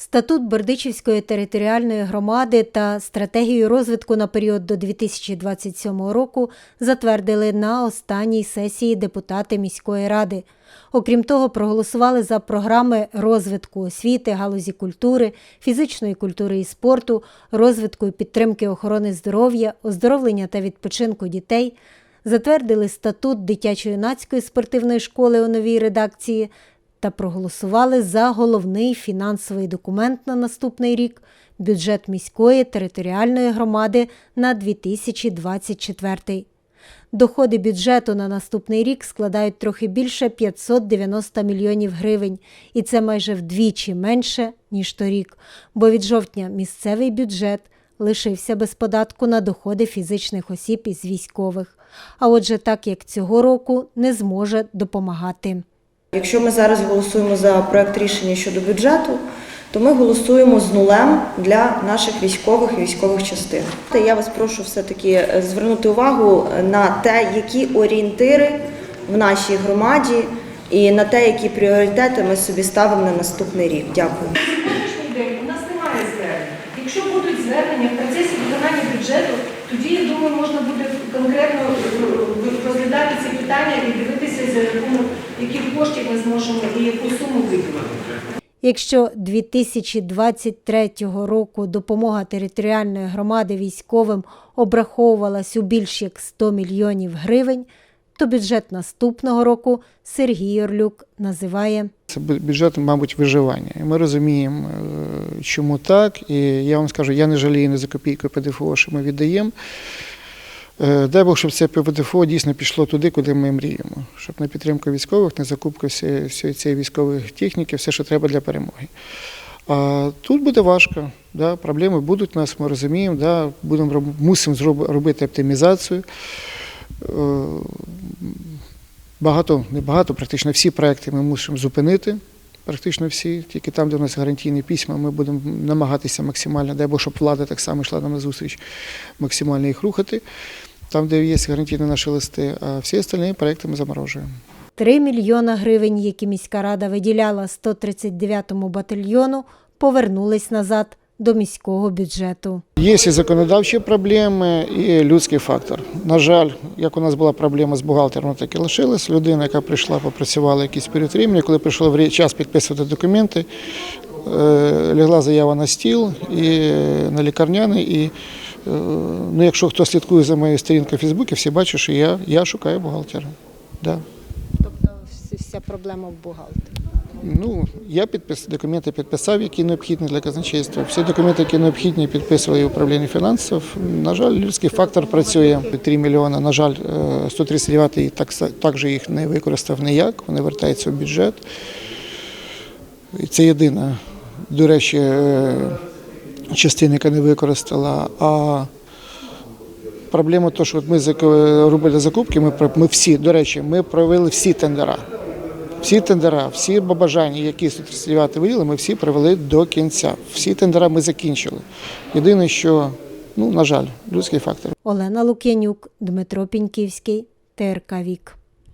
Статут Бердичівської територіальної громади та стратегію розвитку на період до 2027 року затвердили на останній сесії депутати міської ради. Окрім того, проголосували за програми розвитку освіти, галузі культури, фізичної культури і спорту, розвитку і підтримки охорони здоров'я, оздоровлення та відпочинку дітей, затвердили статут дитячо-юнацької спортивної школи у новій редакції та проголосували за головний фінансовий документ на наступний рік бюджет міської територіальної громади на 2024. Доходи бюджету на наступний рік складають трохи більше 590 мільйонів гривень, і це майже вдвічі менше, ніж торік, бо від жовтня місцевий бюджет лишився без податку на доходи фізичних осіб із військових. А отже, так як цього року не зможе допомагати. Якщо ми зараз голосуємо за проект рішення щодо бюджету, то ми голосуємо з нулем для наших військових і військових частин. Та я вас прошу все-таки е, звернути увагу на те, які орієнтири в нашій громаді і на те, які пріоритети ми собі ставимо на наступний рік. Дякую. День у нас немає звернень. Якщо будуть звернення в процесі виконання бюджету, тоді я думаю, можна буде конкретно е, розглядати ці питання і дивитися за рахунок яких коштів ми зможемо і яку суму виділити. Якщо 2023 року допомога територіальної громади військовим обраховувалась у більш як 100 мільйонів гривень, то бюджет наступного року Сергій Орлюк називає Це бю- бюджет, мабуть, виживання. І ми розуміємо, е, чому так. І я вам скажу, я не жалію ні за копійку ПДФО, що ми віддаємо. Е, Дай Бог, щоб це ПДФО дійсно пішло туди, куди ми мріємо. Щоб на підтримку військових, на закупку всієї цієї військової техніки, все, що треба для перемоги. А тут буде важко. Да, проблеми будуть у нас, ми розуміємо, да, будемо мусимо робити оптимізацію. Е, Багато, не багато, практично всі проекти ми мусимо зупинити. Практично всі, тільки там, де у нас гарантійні письма, ми будемо намагатися максимально, дай Бог, щоб влада так само йшла нам на зустріч, максимально їх рухати. Там, де є гарантійні наші листи, а всі остальні проекти ми заморожуємо. 3 мільйона гривень, які міська рада виділяла 139-му батальйону, повернулись назад до міського бюджету. Є і законодавчі проблеми, і людський фактор. На жаль, як у нас була проблема з бухгалтером, так і лишилась. Людина, яка прийшла, попрацювала якийсь період времени, коли прийшов час підписувати документи, е, лягла заява на стіл і е, на лікарняний. І ну, якщо хто слідкує за моєю сторінкою в Фейсбуці, всі бачать, що я, я шукаю бухгалтера. Да. Тобто вся проблема в бухгалтері. Ну, я підпис, документи підписав, які необхідні для казначейства. Всі документи, які необхідні, підписує управління фінансів. На жаль, людський фактор працює. 3 мільйони, на жаль, е, 139-й так, са- також їх не використав ніяк, вони вертаються в бюджет. І це єдина, до речі, частина, яка не використала. А проблема то, що ми робили закупки, ми, ми всі, до речі, ми провели всі тендера. Всі тендера, всі бажання, які 139 виділи, ми всі провели до кінця. Всі тендера ми закінчили. Єдине, що, ну, на жаль, людський фактор. Олена Лук'янюк, Дмитро Піньківський, ТРК Вік.